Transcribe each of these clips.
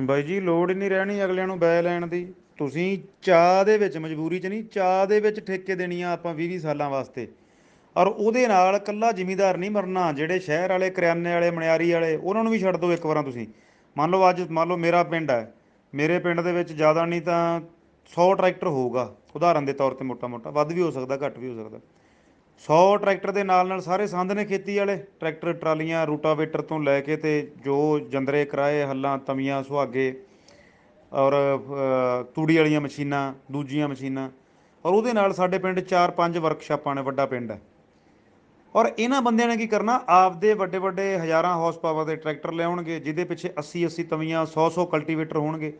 ਬਾਈ ਜੀ, ਲੋੜ ਹੀ ਨਹੀਂ ਰਹਿਣੀ ਅਗਲਿਆਂ ਨੂੰ ਬੈ ਲੈਣ ਦੀ। ਤੁਸੀਂ ਚਾਹ ਦੇ ਵਿੱਚ, ਮਜਬੂਰੀ 'ਚ ਨਹੀਂ, ਚਾਹ ਦੇ ਵਿੱਚ ਠੇਕੇ ਦੇਣੀ ਆ ਆਪਾਂ 20 20 ਸਾਲਾਂ ਵਾਸਤੇ। ਔਰ ਉਹਦੇ ਨਾਲ ਕੱਲਾ ਜ਼ਿਮੀਂਦਾਰ ਨਹੀਂ ਮਰਨਾ, ਜਿਹੜੇ ਸ਼ਹਿਰ ਵਾਲੇ, ਕਰਿਆਨੇ ਵਾਲੇ ਮਨਿਆਰੀ ਵਾਲੇ, ਉਹਨਾਂ ਨੂੰ ਵੀ ਛੱਡ ਦਿਓ ਇੱਕ ਵਾਰਾਂ ਤੁਸੀਂ। ਮੰਨ ਲਓ ਅੱਜ, ਮੰਨ ਲਓ ਮੇਰਾ ਪਿੰਡ ਹੈ। ਮੇਰੇ ਪਿੰਡ ਦੇ ਵਿੱਚ ਜ਼ਿਆਦਾ ਨਹੀਂ ਤਾਂ 100 ਟਰੈਕਟਰ ਹੋਊਗਾ, ਉਦਾਹਰਨ ਦੇ ਤੌਰ ਤੇ ਮੋਟਾ ਮੋਟਾ ਵੱਧ ਵੀ ਹੋ ਸਕਦਾ, ਘੱਟ ਵੀ ਹੋ ਸਕਦਾ। 100 ਟਰੈਕਟਰ ਦੇ ਨਾਲ ਨਾਲ ਸਾਰੇ ਸੰਦ ਨੇ ਖੇਤੀ ਵਾਲੇ। ਟਰੈਕਟਰ, ਟਰਾਲੀਆਂ, ਰੂਟਾਵੇਟਰ ਤੋਂ ਲੈ ਕੇ ਤੇ ਜੋ ਜੰਦਰੇ, ਕਿਰਾਏ, ਹੱਲਾਂ, ਤਵੀਆਂ, ਸੁਹਾਗੇ ਔਰ ਤੂੜੀ ਵਾਲੀਆਂ ਮਸ਼ੀਨਾਂ, ਦੂਜੀਆਂ ਮਸ਼ੀਨਾਂ ਔਰ ਉਹਦੇ ਨਾਲ ਸਾਡੇ ਪਿੰਡ 4-5 ਵਰਕਸ਼ਾਪਾਂ ਨੇ, ਵੱਡਾ ਪਿੰਡ ਹੈ। ਔਰ ਇਹਨਾਂ ਬੰਦਿਆਂ ਨੇ ਕੀ ਕਰਨਾ? ਆਪਦੇ ਵੱਡੇ ਵੱਡੇ ਹਜ਼ਾਰਾਂ ਹਾਰਸ ਪਾਵਰ ਦੇ ਟਰੈਕਟਰ ਲਿਆਉਣਗੇ, ਜਿਹਦੇ ਪਿੱਛੇ 80 80 ਤਵੀਆਂ 100 100 ਕਲਟੀਵੇਟਰ ਹੋਣਗੇ।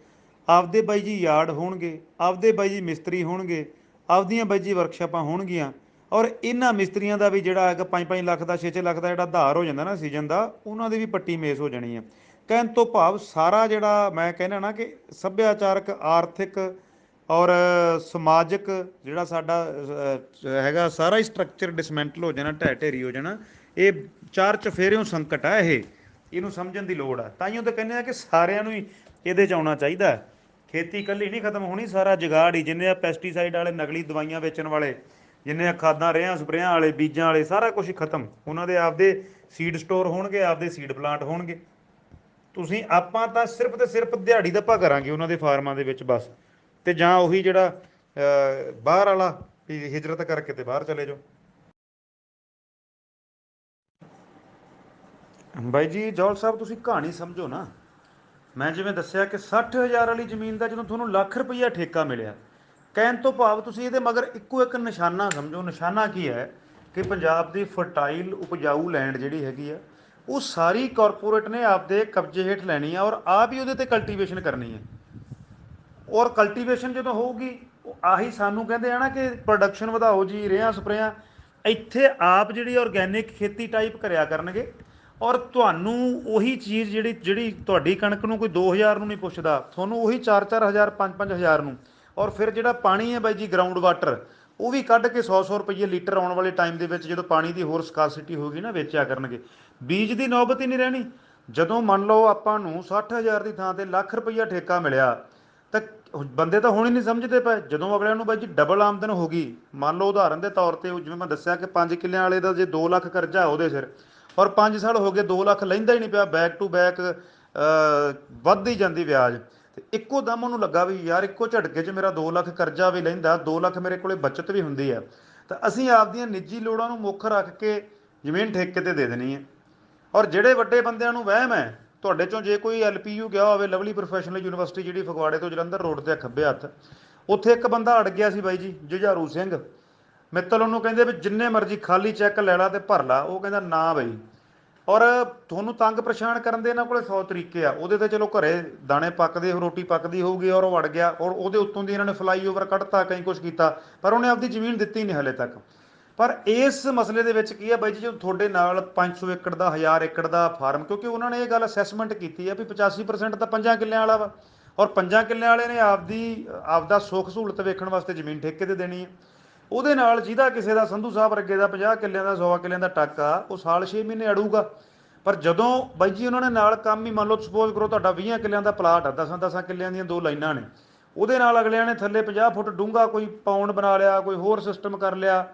ਆਪਦੇ ਬਾਈ ਜੀ ਯਾਰਡ ਹੋਣਗੇ, ਆਪਦੇ ਬਾਈ ਜੀ ਮਿਸਤਰੀ ਹੋਣਗੇ, ਆਪਦੀਆਂ ਬਾਈ ਜੀ ਵਰਕਸ਼ਾਪਾਂ ਹੋਣਗੀਆਂ। ਔਰ ਇਹਨਾਂ ਮਿਸਤਰੀਆਂ ਦਾ ਵੀ ਜਿਹੜਾ ਹੈਗਾ 5-5 ਲੱਖ ਦਾ 6-6 ਲੱਖ ਦਾ ਜਿਹੜਾ ਧਾਰ ਹੋ ਜਾਂਦਾ ਨਾ ਸੀਜ਼ਨ ਦਾ, ਉਹਨਾਂ ਦੀ ਵੀ ਪੱਟੀ ਮੇਸ ਹੋ ਜਾਣੀ ਹੈ ਕਹਿਣ ਤੋਂ ਭਾਵ ਸਾਰਾ ਜਿਹੜਾ ਮੈਂ ਕਹਿੰਦਾ ਨਾ ਕਿ ਸੱਭਿਆਚਾਰਕ, ਆਰਥਿਕ ਔਰ ਸਮਾਜਿਕ ਜਿਹੜਾ ਸਾਡਾ ਹੈਗਾ ਸਾਰਾ ਹੀ ਸਟਰਕਚਰ ਡਿਸਮੈਂਟਲ ਹੋ ਜਾਣਾ, ਢਹਿ ਢੇਰੀ ਹੋ ਜਾਣਾ, ਇਹ ਚਾਰ ਚਫੇਰਿਓਂ ਸੰਕਟ ਆ ਇਹ। ਇਹਨੂੰ ਸਮਝਣ ਦੀ ਲੋੜ ਆ। ਤਾਈਓ ਤਾਂ ਕਹਿੰਦੇ ਆ ਕਿ ਸਾਰਿਆਂ ਨੂੰ ਹੀ ਇਹਦੇ ਚ ਆਉਣਾ ਚਾਹੀਦਾ ਖੇਤੀ ਇਕੱਲੀ ਨਹੀਂ ਖਤਮ ਹੋਣੀ, ਸਾਰਾ ਜਗਾੜ ਹੀ, ਜਿੰਨੇ ਆ ਪੈਸਟੀਸਾਈਡ ਵਾਲੇ, ਨਕਲੀ ਦਵਾਈਆਂ ਵੇਚਣ ਵਾਲੇ ਜਿੰਨੇ ਖਾਦਾਂ ਰੇਹਾਂ ਸਪਰੇਆਂ ਵਾਲੇ, ਬੀਜਾਂ ਵਾਲੇ, ਸਾਰਾ ਕੁਝ ਖਤਮ। ਉਹਨਾਂ ਦੇ ਆਪਦੇ ਸੀਡ ਸਟੋਰ ਹੋਣਗੇ, ਆਪਦੇ ਸੀਡ ਪਲਾਂਟ ਹੋਣਗੇ। ਤੁਸੀਂ, ਆਪਾਂ ਤਾਂ ਸਿਰਫ ਤੇ ਸਿਰਫ ਦਿਹਾੜੀ ਦੱਪਾ ਕਰਾਂਗੇ ਉਹਨਾਂ ਦੇ ਫਾਰਮਾਂ ਦੇ ਵਿੱਚ ਬਸ। ਤੇ ਜਾਂ ਉਹੀ ਜਿਹੜਾ ਬਾਹਰ ਵਾਲਾ ਹਿਜਰਤ ਕਰਕੇ ਤੇ ਬਾਹਰ ਚਲੇ ਜਾਓ। ਬਾਈ ਜੀ ਜੌਲ ਸਾਹਿਬ, ਤੁਸੀਂ ਕਹਾਣੀ ਸਮਝੋ ਨਾ। ਮੈਂ ਜਿਵੇਂ ਦੱਸਿਆ ਕਿ 60000 ਵਾਲੀ ਜ਼ਮੀਨ ਦਾ ਜਦੋਂ ਤੁਹਾਨੂੰ ਲੱਖ ਰੁਪਈਆ ਠੇਕਾ ਮਿਲਿਆ ਕਹਿਣ ਤੋਂ ਭਾਵ ਤੁਸੀਂ ਇਹਦੇ ਮਗਰ ਇੱਕੋ ਇੱਕ ਨਿਸ਼ਾਨਾ ਸਮਝੋ। ਨਿਸ਼ਾਨਾ ਕੀ ਹੈ ਕਿ ਪੰਜਾਬ ਦੀ ਫਰਟਾਈਲ ਉਪਜਾਊ ਲੈਂਡ ਜਿਹੜੀ ਹੈਗੀ ਆ, ਉਹ ਸਾਰੀ ਕਾਰਪੋਰੇਟ ਨੇ ਆਪਦੇ ਕਬਜ਼ੇ ਹੇਠ ਲੈਣੀ ਆ ਔਰ ਆਪ ਹੀ ਉਹਦੇ ਤੇ ਕਲਟੀਵੇਸ਼ਨ ਕਰਨੀ ਹੈ ਔਰ ਕਲਟੀਵੇਸ਼ਨ ਜਦੋਂ ਹੋਊਗੀ, ਉਹ ਆਹੀ ਸਾਨੂੰ ਕਹਿੰਦੇ ਆ ਨਾ ਕਿ ਪ੍ਰੋਡਕਸ਼ਨ ਵਧਾਓ ਜੀ, ਰੇਹਾਂ ਸਪਰੇਆਂ, ਇੱਥੇ ਆਪ ਜਿਹੜੀ ਆਰਗੈਨਿਕ ਖੇਤੀ ਟਾਈਪ ਕਰਿਆ ਕਰਨਗੇ ਔਰ ਤੁਹਾਨੂੰ ਉਹੀ ਚੀਜ਼ ਜਿਹੜੀ ਜਿਹੜੀ ਤੁਹਾਡੀ ਕਣਕ ਨੂੰ ਕੋਈ 2000 ਨੂੰ ਨਹੀਂ ਪੁੱਛਦਾ, ਤੁਹਾਨੂੰ ਉਹੀ 4-4000 5-5000 ਨੂੰ ਔਰ ਫਿਰ ਜਿਹੜਾ ਪਾਣੀ ਹੈ ਬਾਈ ਜੀ ਗਰਾਊਂਡ ਵਾਟਰ ਉਹ ਵੀ ਕੱਢ ਕੇ 100-100 ਰੁਪਏ ਲੀਟਰ ਆਉਣ ਵਾਲੇ ਟਾਈਮ ਦੇ ਵਿੱਚ ਜਦੋਂ ਪਾਣੀ ਦੀ ਹੋਰ ਸਕਾਸਿਟੀ ਹੋਗੀ ਨਾ, ਵੇਚਿਆ ਕਰਨਗੇ। ਬੀਜ ਦੀ ਨੌਬਤ ਹੀ ਨਹੀਂ ਰਹਿਣੀ। ਜਦੋਂ ਮੰਨ ਲਓ ਆਪਾਂ ਨੂੰ 60000 ਦੀ ਥਾਂ ਤੇ ਲੱਖ ਰੁਪਈਆ ਠੇਕਾ ਮਿਲਿਆ, ਤਾਂ ਬੰਦੇ ਤਾਂ ਹੁਣ ਹੀ ਨਹੀਂ ਸਮਝਦੇ ਪਏ। ਜਦੋਂ ਅਗਲਿਆਂ ਨੂੰ ਬਾਈ ਜੀ ਡਬਲ ਆਮਦਨ ਹੋ ਗਈ, ਮੰਨ ਲਓ ਉਦਾਹਰਨ ਦੇ ਤੌਰ ਤੇ ਜਿਵੇਂ ਮੈਂ ਦੱਸਿਆ ਕਿ 5 ਕਿੱਲਿਆਂ ਵਾਲੇ ਦਾ ਜੇ 2 ਲੱਖ ਕਰਜ਼ਾ ਉਹਦੇ ਸਿਰ, ਔਰ 5 ਸਾਲ ਹੋ ਗਏ 2 ਲੱਖ ਲੈਂਦਾ ਹੀ ਨਹੀਂ ਪਿਆ ਬੈਕ ਟੂ ਬੈਕ ਵੱਧਦੀ ਜਾਂਦੀ ਵਿਆਜ। ਤੇ ਇੱਕੋ ਦਮ ਉਹਨੂੰ ਲੱਗਾ ਵੀ ਯਾਰ ਇੱਕੋ ਝਟਕੇ 'ਚ ਮੇਰਾ 2 ਲੱਖ ਕਰਜ਼ਾ ਵੀ ਲੈਂਦਾ 2 ਲੱਖ ਮੇਰੇ ਕੋਲੇ ਬਚਤ ਵੀ ਹੁੰਦੀ ਆ। ਤਾਂ ਅਸੀਂ ਆਪਦੀਆਂ ਨਿੱਜੀ ਲੋੜਾਂ ਨੂੰ ਮੁੱਖ ਰੱਖ ਕੇ ਜ਼ਮੀਨ ਠੇਕੇ ਤੇ ਦੇ ਦੇਣੀ ਹੈ ਔਰ ਜਿਹੜੇ ਵੱਡੇ ਬੰਦਿਆਂ ਨੂੰ ਵਹਿਮ ਹੈ, ਤੁਹਾਡੇ ਚੋਂ ਜੇ ਕੋਈ ਐਲਪੀਯੂ ਗਿਆ ਹੋਵੇ, ਲਵਲੀ ਪ੍ਰੋਫੈਸ਼ਨਲ ਯੂਨੀਵਰਸਿਟੀ ਜਿਹੜੀ ਫਗਵਾੜੇ ਤੋਂ ਜਲੰਧਰ ਰੋਡ ਤੇ ਆ ਖੱਬੇ ਹੱਥ, ਉੱਥੇ ਇੱਕ ਬੰਦਾ ਅੜ ਗਿਆ ਸੀ ਬਾਈ ਜੀ, ਜੁਝਾਰੂ ਸਿੰਘ। ਮਿੱਤਲ ਉਹਨੂੰ ਕਹਿੰਦੇ ਵੀ ਜਿੰਨੇ ਮਰਜ਼ੀ ਖਾਲੀ ਚੈੱਕ ਲੈ ਲਾ ਤੇ ਭਰ ਲਾ, ਉਹ ਕਹਿੰਦਾ ਨਾ ਬਾਈ। ਔਰ ਤੁਹਾਨੂੰ ਤੰਗ ਪਰੇਸ਼ਾਨ ਕਰਨ ਦੇ ਇਹਨਾਂ ਕੋਲੇ 100 ਤਰੀਕੇ ਆ। ਉਹਦੇ ਤੇ ਚਲੋ ਘਰੇ ਦਾਣੇ ਪੱਕਦੇ ਰੋਟੀ ਪੱਕਦੀ ਹੋਊਗੀ ਔਰ ਉਹ ਵੜ ਗਿਆ। ਔਰ ਉਹਦੇ ਉੱਤੋਂ ਦੀ ਇਹਨਾਂ ਨੇ ਫਲਾਈਓਵਰ ਕੱਢਤਾ, ਕਈ ਕੁਝ ਕੀਤਾ। ਪਰ ਉਹਨੇ ਆਪਦੀ ਜ਼ਮੀਨ ਦਿੱਤੀ ਨਹੀਂ ਹਲੇ ਤੱਕ। ਪਰ ਇਸ ਮਸਲੇ ਦੇ ਵਿੱਚ ਕੀ ਹੈ ਬਾਈ ਜੀ, ਜਦੋਂ ਤੁਹਾਡੇ ਨਾਲ 500 ਏਕੜ ਦਾ 1000 ਏਕੜ ਦਾ ਫਾਰਮ ਕਿਉਂਕਿ ਉਹਨਾਂ ਨੇ ਇਹ ਗੱਲ ਅਸੈਸਮੈਂਟ ਕੀਤੀ ਹੈ ਵੀ 85% ਤਾਂ ਪੰਜਾਂ ਕਿੱਲਿਆਂ ਵਾਲਾ ਵਾ। ਔਰ ਪੰਜਾਂ ਕਿੱਲਿਆਂ ਵਾਲੇ ਨੇ ਆਪਦੀ, ਆਪਦਾ ਸੁੱਖ ਸਹੂਲਤ ਵੇਖਣ ਵਾਸਤੇ ਜ਼ਮੀਨ ਠੇਕੇ ਤੇ ਦੇਣੀ ਹੈ ਉਹਦੇ ਨਾਲ ਜਿਹਦਾ ਕਿਸੇ ਦਾ ਸੰਧੂ ਸਾਹਿਬ ਅੱਗੇ ਦਾ 50 ਕਿੱਲਿਆਂ ਦਾ 100 ਕਿੱਲਿਆਂ ਦਾ ਟੱਕ ਆ ਉਹ ਸਾਲ 6 ਮਹੀਨੇ ਅੜੂਗਾ। ਪਰ ਜਦੋਂ ਬਾਈ ਜੀ ਉਹਨਾਂ ਨੇ ਨਾਲ ਕੰਮ ਹੀ, ਮੰਨ ਲਓ ਸਪੋਜ਼ ਕਰੋ ਤੁਹਾਡਾ 20 ਕਿੱਲਿਆਂ ਦਾ ਪਲਾਟ ਆ 10 10 ਕਿੱਲਿਆਂ ਦੀਆਂ ਦੋ ਲਾਈਨਾਂ ਨੇ। ਉਹਦੇ ਨਾਲ ਅਗਲਿਆਂ ਨੇ ਥੱਲੇ 50 ਫੁੱਟ ਡੂੰਘਾ ਕੋਈ ਪਾਉਂਡ ਬਣਾ ਲਿਆ, ਕੋਈ ਹੋਰ ਸਿਸਟਮ ਕਰ ਲਿਆ।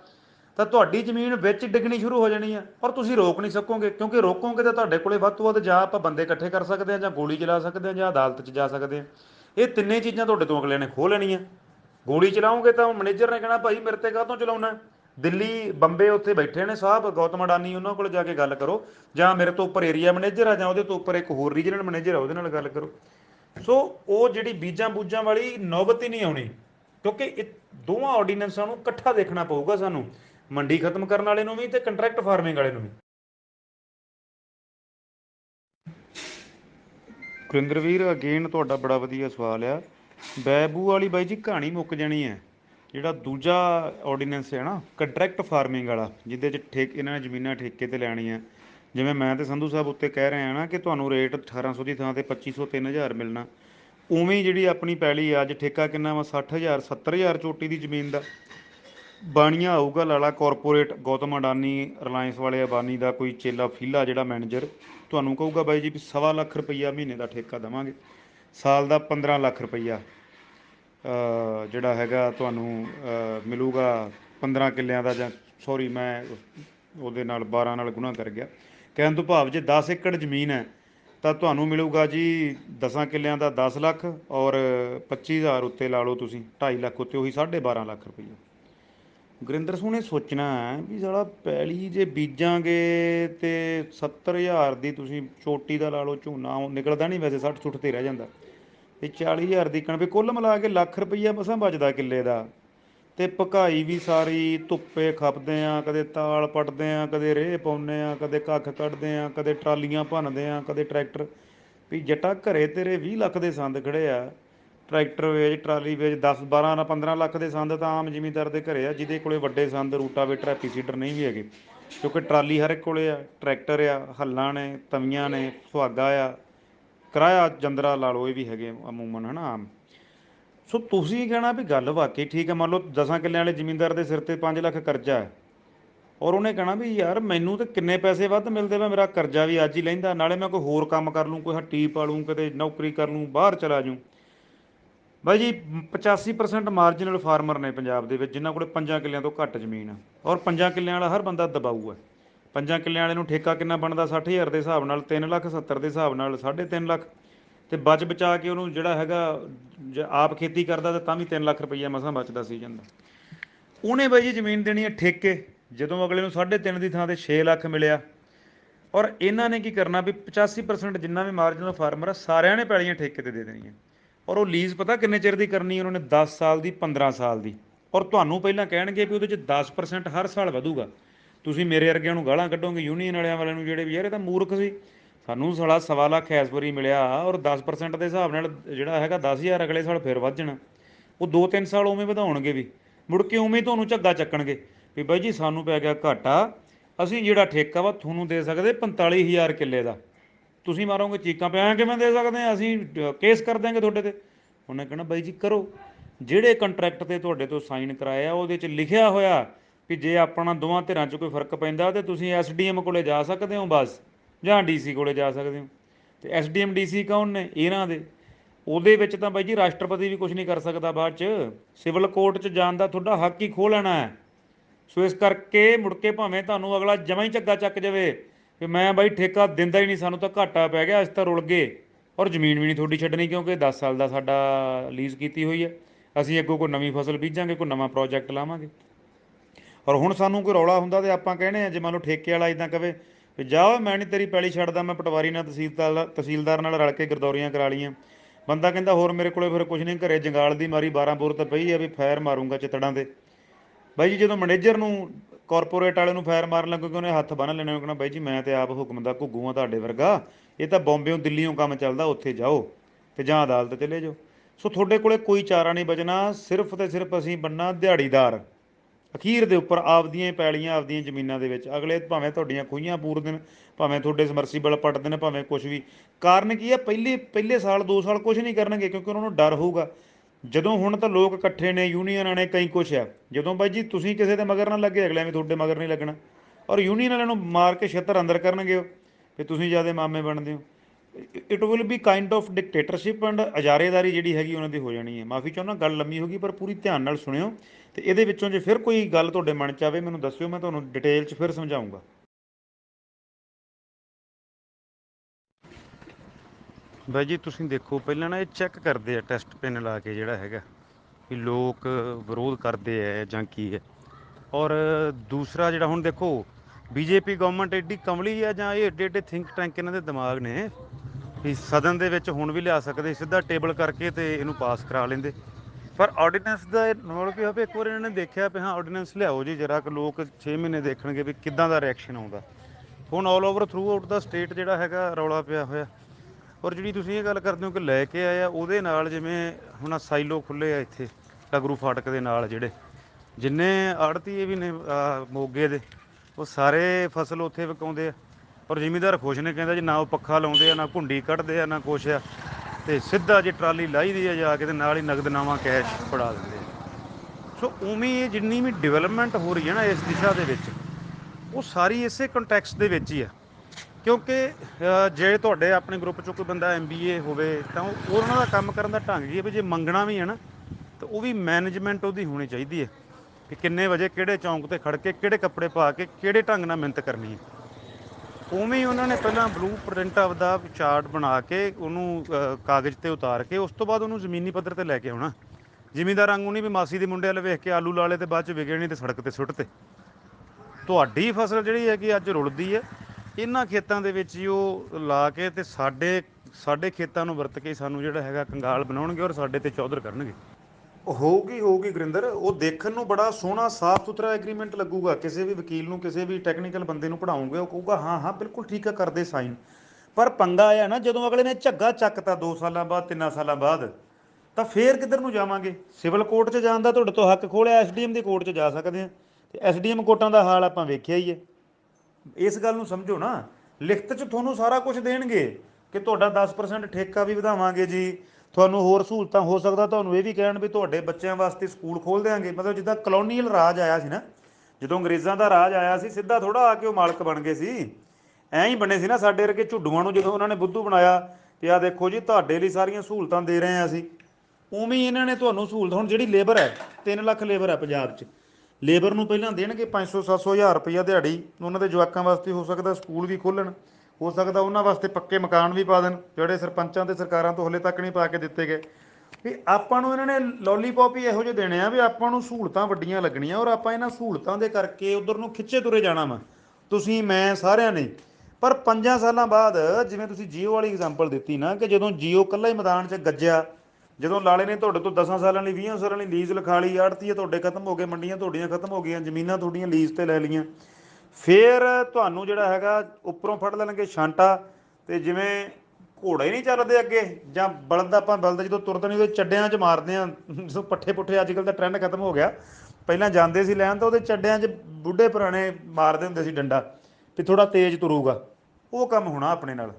ਤਾਂ ਤੁਹਾਡੀ ਜ਼ਮੀਨ ਵਿੱਚ ਡਿੱਗਣੀ ਸ਼ੁਰੂ ਹੋ ਜਾਣੀ ਆ, ਔਰ ਤੁਸੀਂ ਰੋਕ ਨਹੀਂ ਸਕੋਗੇ, ਕਿਉਂਕਿ ਰੋਕੋਗੇ ਤਾਂ ਤੁਹਾਡੇ ਕੋਲੇ ਵੱਧ ਤੋਂ ਵੱਧ ਜਾਂ ਆਪਾਂ ਬੰਦੇ ਇਕੱਠੇ ਕਰ ਸਕਦੇ ਆ ਜਾਂ ਗੋਲੀ ਚਲਾ ਸਕਦੇ ਆ ਜਾਂ ਅਦਾਲਤ 'ਚ ਜਾ ਸਕਦੇ ਆ। ਇਹ ਤਿੰਨੇ ਚੀਜ਼ਾਂ ਤੁਹਾਡੇ ਤੋਂ ਅਗਲਿਆਂ ਨੇ ਖੋਹ ਲੈਣੀਆਂ। ਗੋਲੀ ਚਲਾਓਗੇ ਤਾਂ ਮੈਨੇਜਰ ਨੇ ਕਹਿਣਾ, ਭਾਈ ਮੇਰੇ ਤੇ ਕਾਹਤੋਂ ਚਲਾਉਣਾ? ਦਿੱਲੀ, ਬੰਬੇ ਉੱਥੇ ਬੈਠੇ ਨੇ ਸਾਹਿਬ, ਗੌਤਮ ਅਡਾਨੀ, ਉਹਨਾਂ ਕੋਲ ਜਾ ਕੇ ਗੱਲ ਕਰੋ। ਜਾਂ ਮੇਰੇ ਤੋਂ ਉੱਪਰ ਏਰੀਆ ਮੈਨੇਜਰ ਆ, ਜਾਂ ਉਹਦੇ ਤੋਂ ਉੱਪਰ ਇੱਕ ਹੋਰ ਰੀਜਨਲ ਮੈਨੇਜਰ ਆ, ਉਹਦੇ ਨਾਲ ਗੱਲ ਕਰੋ। ਸੋ ਉਹ ਜਿਹੜੀ ਬੀਜਾਂ ਬੂਜਾਂ ਵਾਲੀ ਨੌਬਤ ਹੀ ਨਹੀਂ ਆਉਣੀ, ਕਿਉਂਕਿ ਦੋਵਾਂ ਆਰਡੀਨੈਂਸਾਂ ਨੂੰ ਇਕੱਠਾ ਦੇਖਣਾ ਪਊਗਾ ਸਾਨੂੰ। ਮੰਡੀ ਖਤਮ ਕਰਨ ਵਾਲੇ ਨੂੰ ਵੀ ਤੇ ਕੰਟਰੈਕਟ ਫਾਰਮਿੰਗ ਵਾਲੇ ਨੂੰ ਵੀ। ਕੁਰਿੰਦਰਵੀਰ ਅਗੇਨ ਤੁਹਾਡਾ ਬੜਾ ਵਧੀਆ ਸਵਾਲ ਆ। ਬੈਬੂ ਵਾਲੀ ਬਾਈ ਜੀ ਕਹਾਣੀ ਮੁੱਕ ਜਾਣੀ ਹੈ। ਜਿਹੜਾ ਦੂਜਾ ਆਰਡੀਨੈਂਸ ਹੈ ਨਾ ਕੰਟਰੈਕਟ ਫਾਰਮਿੰਗ ਵਾਲਾ, ਜਿਹਦੇ ਚ ਠੇਕ, ਇਹਨਾਂ ਨੇ ਜ਼ਮੀਨਾਂ ਠੇਕੇ ਤੇ ਲੈਣੀਆਂ। ਜਿਵੇਂ ਮੈਂ ਤੇ ਸੰਧੂ ਸਾਹਿਬ ਉੱਤੇ ਕਹਿ ਰਹੇ ਆ ਨਾ ਕਿ ਤੁਹਾਨੂੰ ਰੇਟ 1800 ਦੀ ਥਾਂ ਤੇ 2500 3000 ਮਿਲਣਾ। ਉਵੇਂ ਹੀ ਜਿਹੜੀ ਆਪਣੀ ਪੈਲੀ ਅੱਜ ਠੇਕਾ ਕਿੰਨਾ ਵਾ? 60000 70000 ਚੋਟੀ ਦੀ ਜ਼ਮੀਨ ਦਾ। ਬਾਣੀਆਂ ਆਊਗਾ ਲਾਲਾ ਕਾਰਪੋਰੇਟ ਗੌਤਮ ਅਡਾਨੀ ਰਿਲਾਇੰਸ ਵਾਲੇ ਅਬਾਨੀ ਦਾ, ਕੋਈ ਚੇਲਾ ਫੀਲਾ ਜਿਹੜਾ ਮੈਨੇਜਰ ਤੁਹਾਨੂੰ ਕਹੂਗਾ ਬਾਈ ਜੀ ਵੀ ਸਵਾ ਲੱਖ ਰੁਪਈਆ ਮਹੀਨੇ ਦਾ ਠੇਕਾ ਦੇਵਾਂਗੇ। ਸਾਲ ਦਾ 15 ਲੱਖ ਰੁਪਈਆ ਜਿਹੜਾ ਹੈਗਾ ਤੁਹਾਨੂੰ ਅ, ਮਿਲੂਗਾ 15 ਕਿੱਲਿਆਂ ਦਾ ਜਾਂ ਸੌਰੀ ਮੈਂ ਉਹਦੇ ਨਾਲ 12 ਨਾਲ ਗੁਣਾ ਕਰ ਗਿਆ। ਕਹਿਣ ਤੋਂ ਭਾਵ ਜੇ 10 ਏਕੜ ਜ਼ਮੀਨ ਹੈ ਤਾਂ ਤੁਹਾਨੂੰ ਮਿਲੂਗਾ ਜੀ 10 ਕਿੱਲਿਆਂ ਦਾ 10 ਲੱਖ ਔਰ 25000 ਉੱਤੇ ਲਾ ਲਓ ਤੁਸੀਂ 2.5 ਲੱਖ ਉੱਤੇ ਉਹੀ 12.5 ਲੱਖ ਰੁਪਈਆ। ਗੁਰਿੰਦਰ ਸੋਹਣੇ ਸੋਚਣਾ ਹੈ ਵੀ ਸਾਲਾ ਪੈਲੀ ਜੇ ਬੀਜਾਂਗੇ ਤੇ 70000 ਦੀ ਤੁਸੀਂ ਚੋਟੀ ਦਾ ਲਾ ਲਓ ਝੋਨਾ ਨਿਕਲਦਾ ਨਹੀਂ ਵੈਸੇ 60 ਸੁੱਟ ਤੇ ਰਹਿ ਜਾਂਦਾ। ਤੇ 40000 ਦੀ ਕਣਕ ਵੀ ਕੁੱਲ ਮਿਲਾ ਕੇ ਲੱਖ ਰੁਪਈਆ ਮਸਾਂ ਬਚਦਾ ਕਿੱਲੇ ਦਾ। ਤੇ ਪਕਾਈ ਵੀ ਸਾਰੀ, ਧੁੱਪੇ ਖਪਦੇ ਆ, ਕਦੇ ਤਾਲ ਪੱਟਦੇ ਆ, ਕਦੇ ਰੇਹ ਪਾਉਂਦੇ ਆ, ਕਦੇ ਕੱਖ ਕੱਢਦੇ ਆ, ਕਦੇ ਟਰਾਲੀਆਂ ਭੰਨਦੇ ਆ, ਕਦੇ ਟਰੈਕਟਰ। ਵੀ ਜੱਟਾ ਘਰੇ ਤੇਰੇ 20 ਲੱਖ ਦੇ ਸੰਦ ਖੜੇ ਆ। ਟਰੈਕਟਰ ਵੇਚ, ਟਰਾਲੀ ਵੇਚ 10 12 ਨਾ 15 ਲੱਖ ਦੇ ਸੰਦ ਤਾਂ ਆਮ ਜ਼ਿਮੀਂਦਾਰ ਦੇ ਘਰੇ ਆ, ਜਿਹਦੇ ਕੋਲੇ ਵੱਡੇ ਸੰਦ, ਰੂਟਾਵੇਟਰ, ਐਪੀਸੀਡਰ ਨਹੀਂ ਵੀ ਹੈਗੇ। ਕਿਉਂਕਿ ਟਰਾਲੀ ਹਰ ਇੱਕ ਕੋਲੇ ਆ, ਟਰੈਕਟਰ ਆ, ਹੱਲਾਂ ਨੇ, ਤਵੀਆਂ ਨੇ, ਸੁਹਾਗਾ ਆ, ਕਿਰਾਇਆ ਜੰਦਰਾ ਲਾ ਲਓ, ਇਹ ਵੀ ਹੈਗੇ ਅਮੂਮਨ, ਹਨਾ, ਆਮ। ਸੋ ਤੁਸੀਂ ਕਹਿਣਾ ਵੀ ਗੱਲ ਵਾਕਈ ਠੀਕ ਹੈ ਮੰਨ ਲਓ 10 ਕਿੱਲਿਆਂ ਵਾਲੇ ਜ਼ਿਮੀਂਦਾਰ ਦੇ ਸਿਰ ਤੇ 5 ਲੱਖ ਕਰਜ਼ਾ ਹੈ। ਔਰ ਉਹਨੇ ਕਹਿਣਾ ਵੀ ਯਾਰ ਮੈਨੂੰ ਤੇ ਕਿੰਨੇ ਪੈਸੇ ਵੱਧ ਮਿਲਦੇ ਵਾ ਮੇਰਾ ਕਰਜ਼ਾ ਵੀ ਅੱਜ ਹੀ ਲੈਂਦਾ, ਨਾਲੇ ਮੈਂ ਕੋਈ ਹੋਰ ਕੰਮ ਕਰ ਲੂੰ ਕੋਈ ਹੱਟੀ ਪਾ ਲੂੰ ਕਿਤੇ ਨੌਕਰੀ ਕਰ ਲੂੰ ਬਾਹਰ ਚਲਾ ਜੂੰ ਬਾਈ ਜੀ 85% ਮਾਰਜਨਲ ਫਾਰਮਰ ਨੇ ਪੰਜਾਬ ਦੇ ਵਿੱਚ, ਜਿਨ੍ਹਾਂ ਕੋਲੇ 5 ਕਿੱਲਿਆਂ ਤੋਂ ਘੱਟ ਜ਼ਮੀਨ ਆ। ਔਰ 5 ਕਿੱਲਿਆਂ ਵਾਲਾ ਹਰ ਬੰਦਾ ਦਬਾਊ ਹੈ 5 ਕਿੱਲਿਆਂ ਵਾਲੇ ਨੂੰ ਠੇਕਾ ਕਿੰਨਾ ਬਣਦਾ? 60000 ਦੇ ਹਿਸਾਬ ਨਾਲ 3 ਲੱਖ 70 ਦੇ ਹਿਸਾਬ ਨਾਲ 3.5 ਲੱਖ। ਤੇ ਬਚ ਬਚਾ ਕੇ ਉਹਨੂੰ ਜਿਹੜਾ ਹੈਗਾ, ਜੇ ਆਪ ਖੇਤੀ ਕਰਦਾ ਤਾਂ ਤਾਂ ਵੀ 3 ਲੱਖ ਰੁਪਈਆ ਮਸਾਂ ਬਚਦਾ ਸੀਜ਼ਨ ਦਾ ਉਹਨੇ ਬਾਈ ਜੀ ਜ਼ਮੀਨ ਦੇਣੀ ਹੈ ਠੇਕੇ। ਜਦੋਂ ਅਗਲੇ ਨੂੰ 3.5 ਦੀ ਥਾਂ ਤੇ 6 ਲੱਖ ਮਿਲਿਆ। ਔਰ ਇਹਨਾਂ ਨੇ ਕੀ ਕਰਨਾ ਵੀ 85% ਜਿੰਨਾ ਵੀ ਮਾਰਜਨਲ ਫਾਰਮਰ ਆ, ਸਾਰਿਆਂ ਨੇ ਪੈਲੀਆਂ ਠੇਕੇ ਤੇ ਦੇ ਦੇਣੀਆਂ। ਔਰ ਉਹ ਲੀਜ਼ ਪਤਾ ਕਿੰਨੇ ਚਿਰ ਦੀ ਕਰਨੀ ਉਹਨਾਂ ਨੇ 10 ਸਾਲ ਦੀ 15 ਸਾਲ ਦੀ। ਔਰ ਤੁਹਾਨੂੰ ਪਹਿਲਾਂ ਕਹਿਣਗੇ ਵੀ ਉਹਦੇ ਚ 10% ਹਰ ਸਾਲ ਵਧੂਗਾ। ਤੁਸੀਂ ਮੇਰੇ ਵਰਗਿਆਂ ਨੂੰ ਗਾਲਾਂ ਕੱਢੋਗੇ ਯੂਨੀਅਨ ਵਾਲਿਆਂ ਵਾਲਿਆਂ ਨੂੰ ਜਿਹੜੇ ਵੀ, ਯਾਰ ਇਹ ਤਾਂ ਮੂਰਖ ਸੀ। ਸਾਨੂੰ ਸਾਲਾ ਸਵਾ ਲੱਖ ਐਸਪਰੀ ਮਿਲਿਆ ਔਰ 10% ਦੇ ਹਿਸਾਬ ਨਾਲ ਜਿਹੜਾ ਹੈਗਾ 10000 ਅਗਲੇ ਸਾਲ ਫਿਰ ਵੱਧ ਜਾਣਾ। ਉਹ 2-3 ਸਾਲ ਉਵੇਂ ਵਧਾਉਣਗੇ ਵੀ। ਮੁੜ ਕੇ ਉਵੇਂ ਤੁਹਾਨੂੰ ਝੱਗਾ ਚੱਕਣਗੇ ਵੀ ਬਾਈ ਜੀ ਸਾਨੂੰ ਪੈ ਗਿਆ ਘਾਟਾ। ਅਸੀਂ ਜਿਹੜਾ ਠੇਕਾ ਵਾ ਤੁਹਾਨੂੰ ਦੇ ਸਕਦੇ 45000 ਕਿੱਲੇ ਦਾ। ਤੁਸੀਂ ਮਾਰੋਗੇ, ਚੀਕਾਂ ਪਿਆ ਕਿਵੇਂ ਦੇ ਸਕਦੇ ਆ? ਅਸੀਂ ਕੇਸ ਕਰ ਦਾਂਗੇ ਤੁਹਾਡੇ ਤੇ। ਉਹਨੇ ਕਹਿਣਾ, ਬਾਈ ਜੀ, ਕਰੋ। ਜਿਹੜੇ ਕੰਟਰੈਕਟ ਤੇ ਤੁਹਾਡੇ ਤੋਂ ਸਾਈਨ ਕਰਾਇਆ, ਉਹਦੇ 'ਚ ਲਿਖਿਆ ਹੋਇਆ ਵੀ ਜੇ ਆਪਣਾ ਦੋਵਾਂ ਧਿਰਾਂ 'ਚ ਕੋਈ ਫ਼ਰਕ ਪੈਂਦਾ, ਤੇ ਤੁਸੀਂ ਐਸਡੀਐਮ ਕੋਲੇ ਜਾ ਸਕਦੇ ਹੋ ਬਸ, ਜਾਂ ਡੀਸੀ ਕੋਲੇ ਜਾ ਸਕਦੇ ਹੋ। ਤੇ ਐਸਡੀਐਮ ਡੀਸੀ ਕੌਣ ਨੇ? ਇਹਨਾਂ ਦੇ। ਉਹਦੇ ਵਿੱਚ ਤਾਂ ਬਾਈ ਜੀ, ਰਾਸ਼ਟਰਪਤੀ ਵੀ ਕੁਝ ਨਹੀਂ ਕਰ ਸਕਦਾ ਬਾਅਦ 'ਚ। ਸਿਵਲ ਕੋਰਟ 'ਚ ਜਾਣ ਦਾ ਤੁਹਾਡਾ ਹੱਕ ਹੀ ਖੋਹ ਲੈਣਾ ਹੈ। ਸੋ ਇਸ ਕਰਕੇ ਮੁੜ ਕੇ ਭਾਵੇਂ ਤੁਹਾਨੂੰ ਅਗਲਾ ਜਮਾਂ ਹੀ ਝੱਗਾ ਚੱਕ ਜਾਵੇ ਕਿ ਮੈਂ ਬਾਈ ਠੇਕਾ ਦਿੰਦਾ ਹੀ ਨਹੀਂ, ਸਾਨੂੰ ਤਾਂ ਘਾਟਾ ਪੈ ਗਿਆ, ਅਸੀਂ ਤਾਂ ਰੁਲ ਗਏ। ਔਰ ਜ਼ਮੀਨ ਵੀ ਨਹੀਂ ਤੁਹਾਡੀ ਛੱਡਣੀ ਕਿਉਂਕਿ 10 ਸਾਲ ਦਾ ਸਾਡਾ ਲੀਜ਼ ਕੀਤੀ ਹੋਈ ਹੈ। ਅਸੀਂ ਅੱਗੋਂ ਕੋਈ ਨਵੀਂ ਫਸਲ ਬੀਜਾਂਗੇ, ਕੋਈ ਨਵਾਂ ਪ੍ਰੋਜੈਕਟ ਲਾਵਾਂਗੇ। ਔਰ ਹੁਣ ਸਾਨੂੰ ਕੋਈ ਰੌਲਾ ਹੁੰਦਾ ਤੇ ਆਪਾਂ ਕਹਿੰਦੇ ਆ, ਜੇ ਮੰਨ ਲਓ ਠੇਕੇ ਵਾਲਾ ਇਦਾਂ ਕਵੇ ਵੀ ਜਾ ਮੈਂ ਨਹੀਂ ਤੇਰੀ ਪੈਲੀ ਛੱਡਦਾ, ਮੈਂ ਪਟਵਾਰੀ ਨਾਲ ਤਹਿਸੀਲਦਾਰ ਤਹਿਸੀਲਦਾਰ ਨਾਲ ਰਲ ਕੇ ਗਰਦੌਰੀਆਂ ਕਰਾ ਲੀਆਂ ਬੰਦਾ ਕਹਿੰਦਾ ਹੋਰ ਮੇਰੇ ਕੋਲੇ ਫਿਰ ਕੁਝ ਨਹੀਂ, ਘਰੇ ਜੰਗਾਲ ਦੀ ਮਾਰੀ 12 ਬੋਰ ਤਾਂ ਪਈ ਆ ਵੀ ਫਾਇਰ ਮਾਰੂੰਗਾ ਚਿੱਤੜਾਂ ਤੇ। ਬਾਈ ਜੀ ਜਦੋਂ ਮੈਨੇਜਰ ਨੂੰ ਕਾਰਪੋਰੇਟ ਵਾਲੇ ਨੂੰ ਫਾਇਰ ਮਾਰਨ ਲੱਗੋਗੇ ਉਹਨੇ ਹੱਥ ਬੰਨ ਲੈਣੇ ਉਹਨੇ ਕਹਿਣਾ ਬਾਈ ਜੀ ਮੈਂ ਤੇ ਆਪ ਹੁਕਮ ਦਾ ਘੁੱਗੂ ਆ ਤੁਹਾਡੇ ਵਰਗਾ। ਇਹ ਤਾਂ ਬੰਬੇੋਂ ਦਿੱਲੀੋਂ ਕੰਮ ਚੱਲਦਾ, ਉੱਥੇ ਜਾਓ ਤੇ ਜਾਂ ਅਦਾਲਤ ਚਲੇ ਜਾਓ। ਸੋ ਤੁਹਾਡੇ ਕੋਲੇ ਕੋਈ ਚਾਰਾ ਨਹੀਂ ਬਚਣਾ, ਸਿਰਫ ਤੇ ਸਿਰਫ ਅਸੀਂ ਬੰਨਾ ਦਿਹਾੜੀਦਾਰ। ਅਖੀਰ ਦੇ ਉੱਪਰ ਆਪਦੀਆਂ ਪੈਲੀਆਂ, ਆਪਦੀਆਂ ਜ਼ਮੀਨਾਂ ਦੇ ਵਿੱਚ। ਅਗਲੇ ਭਾਵੇਂ ਤੁਹਾਡੀਆਂ ਖੂਹੀਆਂ ਪੂਰ ਦੇਣ, ਭਾਵੇਂ ਤੁਹਾਡੇ ਸਮਰਸੀਬਲ ਪੱਟ ਦੇਣ, ਭਾਵੇਂ ਕੁਝ ਵੀ। ਕਾਰਨ ਕੀ ਹੈ? ਪਹਿਲੇ ਪਹਿਲੇ ਸਾਲ 2 ਸਾਲ ਕੁਝ ਨਹੀਂ ਕਰਨਗੇ ਕਿਉਂਕਿ ਉਹਨਾਂ ਨੂੰ ਡਰ ਹੋਊਗਾ। ਜਦੋਂ ਹੁਣ ਤਾਂ ਲੋਕ ਇਕੱਠੇ ਨੇ ਯੂਨੀਅਨਾਂ ਨੇ, ਕਈ ਕੁਛ ਆ। ਜਦੋਂ ਬਾਈ ਜੀ ਤੁਸੀਂ ਕਿਸੇ ਦੇ ਮਗਰ ਨਾ ਲੱਗੇ ਅਗਲੇ ਵੀ ਤੁਹਾਡੇ ਮਗਰ ਨਹੀਂ ਲੱਗਣਾ। ਔਰ ਯੂਨੀਅਨ ਵਾਲਿਆਂ ਨੂੰ ਮਾਰ ਕੇ ਛੱਤਰ ਅੰਦਰ ਕਰਨਗੇ ਉਹ, ਵੀ ਤੁਸੀਂ ਜ਼ਿਆਦਾ ਮਾਮੇ ਬਣਦੇ ਹੋ। It will be kind of dictatorship and ਅਜਾਰੇਦਾਰੀ ਜਿਹੜੀ ਹੈਗੀ ਉਹਨਾਂ ਦੀ ਹੋ ਜਾਣੀ ਹੈ। ਮਾਫੀ ਚਾਹੁੰਦਾ, ਗੱਲ ਲੰਮੀ ਹੋ ਗਈ, ਪਰ ਪੂਰੀ ਧਿਆਨ ਨਾਲ ਸੁਣਿਓ। ਤੇ ਇਹਦੇ ਵਿੱਚੋਂ ਜੇ ਫਿਰ ਕੋਈ ਗੱਲ ਤੁਹਾਡੇ ਮਨ ਚ ਆਵੇ, ਮੈਨੂੰ ਦੱਸਿਓ, ਮੈਂ ਤੁਹਾਨੂੰ ਡਿਟੇਲ ਚ ਫਿਰ ਸਮਝਾਉਂਗਾ। ਬਾਈ ਜੀ, ਤੁਸੀਂ ਦੇਖੋ, ਪਹਿਲਾਂ ਨਾ ਇਹ ਚੈੱਕ ਕਰਦੇ ਆ ਟੈਸਟ ਪਿੰਨ ਲਾ ਕੇ ਜਿਹੜਾ ਹੈਗਾ, ਵੀ ਲੋਕ ਵਿਰੋਧ ਕਰਦੇ ਆ ਜਾਂ ਕੀ ਹੈ। ਔਰ ਦੂਸਰਾ ਜਿਹੜਾ ਹੁਣ ਦੇਖੋ ਬੀਜੇਪੀ ਗਵਰਨਮੈਂਟ ਐਡੀ ਕਮਲੀ ਆ ਜਾਂ ਇਹ ਏਡੇ ਏਡੇ ਥਿੰਕ ਟੈਂਕ ਇਹਨਾਂ ਦੇ ਦਿਮਾਗ ਨੇ, ਵੀ ਸਦਨ ਦੇ ਵਿੱਚ ਹੁਣ ਵੀ ਲਿਆ ਸਕਦੇ, ਸਿੱਧਾ ਟੇਬਲ ਕਰਕੇ ਤੇ ਇਹਨੂੰ ਪਾਸ ਕਰਾ ਲੈਂਦੇ। ਪਰ ਆਰਡੀਨੈਂਸ ਦਾ ਇਹ ਵੀ ਕੀ ਹੋਵੇ ਇੱਕ ਵਾਰ ਇਹਨਾਂ ਨੇ ਦੇਖਿਆ ਵੀ ਹਾਂ ਆਰਡੀਨੈਂਸ ਲਿਆਓ ਜੀ, ਜਰਾ ਕਿ ਲੋਕ 6 ਮਹੀਨੇ ਦੇਖਣਗੇ ਵੀ ਕਿੱਦਾਂ ਦਾ ਰਿਐਕਸ਼ਨ ਆਉਂਦਾ। ਹੁਣ all over throughout the state ਜਿਹੜਾ ਹੈਗਾ ਰੌਲਾ ਪਿਆ ਹੋਇਆ। ਔਰ ਜਿਹੜੀ ਤੁਸੀਂ ਇਹ ਗੱਲ ਕਰਦੇ ਹੋ ਕਿ ਲੈ ਕੇ ਆਏ ਆ, ਉਹਦੇ ਨਾਲ ਜਿਵੇਂ ਹੁਣ ਸਾਈਲੋ ਖੁੱਲੇ ਆ ਇੱਥੇ ਲਗਰੂ ਫਾਟਕ ਦੇ ਨਾਲ ਜਿਹੜੇ, ਜਿੰਨੇ ਆੜਤੀਏ ਵੀ ਨੇ ਮੋਗੇ ਦੇ, ਉਹ ਸਾਰੇ ਫਸਲ ਉੱਥੇ ਵਿਕਾਉਂਦੇ ਆ। ਔਰ ਜ਼ਿਮੀਦਾਰ ਖੁਸ਼ ਨੇ ਕਹਿੰਦਾ ਜੀ, ਨਾ ਉਹ ਪੱਖਾ ਲਾਉਂਦੇ ਆ, ਨਾ ਘੁੰਡੀ ਕੱਢਦੇ ਆ, ਨਾ ਕੁਛ ਆ। ਤੇ ਸਿੱਧਾ ਜੇ ਟਰਾਲੀ ਲਾਈ ਦੀ ਆ ਜਾ ਕੇ ਤੇ ਨਾਲ ਹੀ ਨਗਦਨਾਮਾ ਕੈਸ਼ ਫੜਾ ਦਿੰਦੇ ਆ। ਸੋ ਉਵੇਂ ਇਹ ਜਿੰਨੀ ਵੀ ਡਿਵੈਲਪਮੈਂਟ ਹੋ ਰਹੀ ਹੈ ਨਾ ਇਸ ਦਿਸ਼ਾ ਦੇ ਵਿੱਚ, ਉਹ ਸਾਰੀ ਇਸੇ ਕੰਟੈਕਸਟ ਦੇ ਵਿੱਚ ਹੀ ਆ। ਕਿਉਂਕਿ ਜੇ ਤੁਹਾਡੇ ਆਪਣੇ ਗਰੁੱਪ ਚੋਂ ਕੋਈ ਬੰਦਾ ਐਮਬੀਏ ਹੋਵੇ, ਤਾਂ ਉਹ ਉਹਨਾਂ ਦਾ ਕੰਮ ਕਰਨ ਦਾ ਢੰਗ ਹੀ ਹੈ ਵੀ ਜੇ ਮੰਗਣਾ ਵੀ ਹੈ ਨਾ, ਤਾਂ ਉਹ ਵੀ ਮੈਨੇਜਮੈਂਟ ਉਹਦੀ ਹੋਣੀ ਚਾਹੀਦੀ ਹੈ ਕਿ ਕਿੰਨੇ ਵਜੇ ਕਿਹੜੇ ਚੌਂਕ ਤੇ ਖੜ ਕੇ, ਕਿਹੜੇ ਕੱਪੜੇ ਪਾ ਕੇ, ਕਿਹੜੇ ਢੰਗ ਨਾਲ ਮਿਹਨਤ ਕਰਨੀ ਹੈ। ਉਵੇਂ ਹੀ ਉਹਨਾਂ ਨੇ ਪਹਿਲਾਂ ਬਲੂ ਪ੍ਰਿੰਟ ਆਪਦਾ ਚਾਰਟ ਬਣਾ ਕੇ ਉਹਨੂੰ ਕਾਗਜ਼ ਤੇ ਉਤਾਰ ਕੇ, ਉਸ ਤੋਂ ਬਾਅਦ ਉਹਨੂੰ ਜ਼ਮੀਨੀ ਪੱਧਰ ਤੇ ਲੈ ਕੇ ਆਉਣਾ। ਜ਼ਿਮੀਂਦਾਰ ਵਾਂਗੂ ਨਹੀਂ ਵੀ ਮਾਸੀ ਦੇ ਮੁੰਡੇ ਵਾਲੇ ਵੇਖ ਕੇ ਆਲੂ ਲਾਲੇ ਤੇ ਬਾਅਦ ਚ ਵਿਗੇ ਨਹੀਂ ਤੇ ਸੜਕ ਤੇ ਸੁੱਟ ਤੇ। ਤੁਹਾਡੀ ਫਸਲ ਜਿਹੜੀ ਹੈ ਕਿ ਅੱਜ ਰੁਲਦੀ ਹੈ ਇਹਨਾਂ ਖੇਤਾਂ ਦੇ ਵਿੱਚ ਹੀ ਉਹ ਲਾ ਕੇ ਤੇ ਸਾਡੇ ਸਾਡੇ ਖੇਤਾਂ ਨੂੰ ਵਰਤ ਕੇ ਸਾਨੂੰ ਜਿਹੜਾ ਹੈਗਾ ਕੰਗਾਲ ਬਣਾਉਣਗੇ ਔਰ ਸਾਡੇ ਤੇ ਚੌਧਰ ਕਰਨਗੇ। ਹੋਊਗੀ ਹੋਊਗੀ ਗੁਰਿੰਦਰ। ਉਹ ਦੇਖਣ ਨੂੰ ਬੜਾ ਸੋਹਣਾ ਸਾਫ਼ ਸੁਥਰਾ ਐਗਰੀਮੈਂਟ ਲੱਗੂਗਾ। ਕਿਸੇ ਵੀ ਵਕੀਲ ਨੂੰ, ਕਿਸੇ ਵੀ ਟੈਕਨੀਕਲ ਬੰਦੇ ਨੂੰ ਪੜਾਉਂਗੇ ਉਹ ਕਹੂਗਾ, ਹਾਂ ਹਾਂ, ਬਿਲਕੁਲ ਠੀਕ ਆ, ਕਰਦੇ ਸਾਈਨ ਪਰ ਪੰਗਾ ਆਇਆ ਨਾ, ਜਦੋਂ ਅਗਲੇ ਨੇ ਝੱਗਾ ਚੱਕਤਾ 2 ਸਾਲਾਂ ਬਾਅਦ 3 ਸਾਲਾਂ ਬਾਅਦ, ਤਾਂ ਫੇਰ ਕਿੱਧਰ ਨੂੰ ਜਾਵਾਂਗੇ? ਸਿਵਲ ਕੋਰਟ 'ਚ ਜਾਣ ਦਾ ਤੁਹਾਡੇ ਤੋਂ ਹੱਕ ਖੋਲਿਆ ਐਸਡੀਐਮ ਦੀ ਕੋਰਟ 'ਚ ਜਾ ਸਕਦੇ ਆ। ਤੇ ਐਸਡੀਐਮ ਕੋਰਟਾਂ ਦਾ ਹਾਲ ਆਪਾਂ ਵੇਖਿਆ ਹੀ ਹੈ। ਇਸ ਗੱਲ ਨੂੰ ਸਮਝੋ ਨਾ। ਲਿਖਤ 'ਚ ਤੁਹਾਨੂੰ ਸਾਰਾ ਕੁਝ ਦੇਣਗੇ ਕਿ ਤੁਹਾਡਾ 10% ਠੇਕਾ ਵੀ ਵਧਾਵਾਂਗੇ ਜੀ। ਤੁਹਾਨੂੰ ਹੋਰ ਸਹੂਲਤਾਂ ਹੋ ਸਕਦਾ, ਤੁਹਾਨੂੰ ਇਹ ਵੀ ਕਹਿਣ ਵੀ ਤੁਹਾਡੇ ਬੱਚਿਆਂ ਵਾਸਤੇ ਸਕੂਲ ਖੋਲ ਦੇਾਂਗੇ ਮਤਲਬ ਜਿੱਦਾਂ ਕਲੋਨੀਅਲ ਰਾਜ ਆਇਆ ਸੀ ਨਾ, ਜਦੋਂ ਅੰਗਰੇਜ਼ਾਂ ਦਾ ਰਾਜ ਆਇਆ ਸੀ, ਸਿੱਧਾ ਥੋੜਾ ਆ ਕੇ ਉਹ ਮਾਲਕ ਬਣ ਗਏ ਸੀ। ਐਂ ਹੀ ਬਣੇ ਸੀ ਨਾ ਸਾਡੇ ਵਰਗੇ ਝੁੱਡੂਆਂ ਨੂੰ ਜਦੋਂ ਉਹਨਾਂ ਨੇ ਬੁੱਧੂ ਬਣਾਇਆ ਤੇ ਆ ਦੇਖੋ ਜੀ, ਤੁਹਾਡੇ ਲਈ ਸਾਰੀਆਂ ਸਹੂਲਤਾਂ ਦੇ ਰਹੇ ਆ ਅਸੀਂ। ਉਵੇਂ ਹੀ ਇਹਨਾਂ ਨੇ ਤੁਹਾਨੂੰ ਸਹੂਲਤ, ਹੁਣ ਜਿਹੜੀ ਲੇਬਰ ਹੈ 3 ਲੱਖ ਲੇਬਰ ਹੈ ਪੰਜਾਬ 'ਚ। ਲੇਬਰ ਨੂੰ ਪਹਿਲਾਂ ਦੇਣਗੇ 500 700 ਹਜ਼ਾਰ ਰੁਪਈਆ ਦਿਹਾੜੀ। ਉਹਨਾਂ ਦੇ ਜਵਾਕਾਂ ਵਾਸਤੇ ਹੋ ਸਕਦਾ ਸਕੂਲ ਵੀ ਖੋਲਣ ਹੋ ਸਕਦਾ ਉਹਨਾਂ ਵਾਸਤੇ ਪੱਕੇ ਮਕਾਨ ਵੀ ਪਾ ਦੇਣ, ਜਿਹੜੇ ਸਰਪੰਚਾਂ ਤੇ ਸਰਕਾਰਾਂ ਤੋਂ ਹਲੇ ਤੱਕ ਨਹੀਂ ਪਾ ਕੇ ਦਿੱਤੇ ਗਏ। ਵੀ ਆਪਾਂ ਨੂੰ ਇਹਨਾਂ ਨੇ ਲੋਲੀਪੌਪ ਹੀ ਇਹੋ ਜਿਹੇ ਦੇਣੇ ਆ ਵੀ ਆਪਾਂ ਨੂੰ ਸਹੂਲਤਾਂ ਵੱਡੀਆਂ ਲੱਗਣੀਆਂ ਔਰ ਆਪਾਂ ਇਹਨਾਂ ਸਹੂਲਤਾਂ ਦੇ ਕਰਕੇ ਉਧਰ ਨੂੰ ਖਿੱਚੇ ਤੁਰੇ ਜਾਣਾ ਵਾ। ਤੁਸੀਂ, ਮੈਂ, ਸਾਰਿਆਂ ਨੇ। ਪਰ 5 ਸਾਲਾਂ ਬਾਅਦ, ਜਿਵੇਂ ਤੁਸੀਂ ਜੀਓ ਵਾਲੀ ਐਗਜ਼ਾਮਪਲ ਦਿੱਤੀ ਨਾ ਕਿ ਜਦੋਂ ਜੀਓ ਕੱਲਾ ਹੀ ਮੈਦਾਨ 'ਚ ਗੱਜਿਆ ਜਦੋਂ ਲਾਲੇ ਨੇ ਤੁਹਾਡੇ ਤੋਂ 10 ਸਾਲਾਂ ਲਈ 20 ਸਾਲਾਂ ਲਈ ਲੀਜ਼ ਲਿਖਾ ਲਈ, ਆੜਤੀ ਤੁਹਾਡੇ ਖਤਮ ਹੋ ਗਏ, ਮੰਡੀਆਂ ਤੁਹਾਡੀਆਂ ਖਤਮ ਹੋ ਗਈਆਂ, ਜ਼ਮੀਨਾਂ ਤੁਹਾਡੀਆਂ ਲੀਜ਼ ਤੇ ਲੈ ਲਈਆਂ। ਫੇਰ ਤੁਹਾਨੂੰ ਜਿਹੜਾ ਹੈਗਾ, ਉੱਪਰੋਂ ਫੜ ਲੈਣਗੇ ਛਾਂਟਾ ਤੇ ਜਿਵੇਂ ਘੋੜੇ ਹੀ ਨਹੀਂ ਚੱਲਦੇ ਅੱਗੇ, ਜਾਂ ਬਲਦ ਆਪਾਂ ਬਲਦ ਜਦੋਂ ਤੁਰਦੇ ਨਹੀਂ, ਉਹਦੇ ਚੱਡਿਆਂ 'ਚ ਮਾਰਦੇ ਆ ਜਦੋਂ ਪੱਠੇ ਪੁੱਠੇ ਅੱਜ ਕੱਲ ਦਾ ਟ੍ਰੈਂਡ ਖਤਮ ਹੋ ਗਿਆ। ਪਹਿਲਾਂ ਜਾਂਦੇ ਸੀ ਲੈਣ ਤਾਂ ਉਹਦੇ ਚੱਡਿਆਂ 'ਚ ਬੁੱਢੇ ਪੁਰਾਣੇ ਮਾਰਦੇ ਹੁੰਦੇ ਸੀ ਡੰਡਾ, ਵੀ ਥੋੜਾ ਤੇਜ਼ ਤੁਰੂਗਾ। ਉਹ ਕੰਮ ਹੋਣਾ ਆਪਣੇ ਨਾਲ।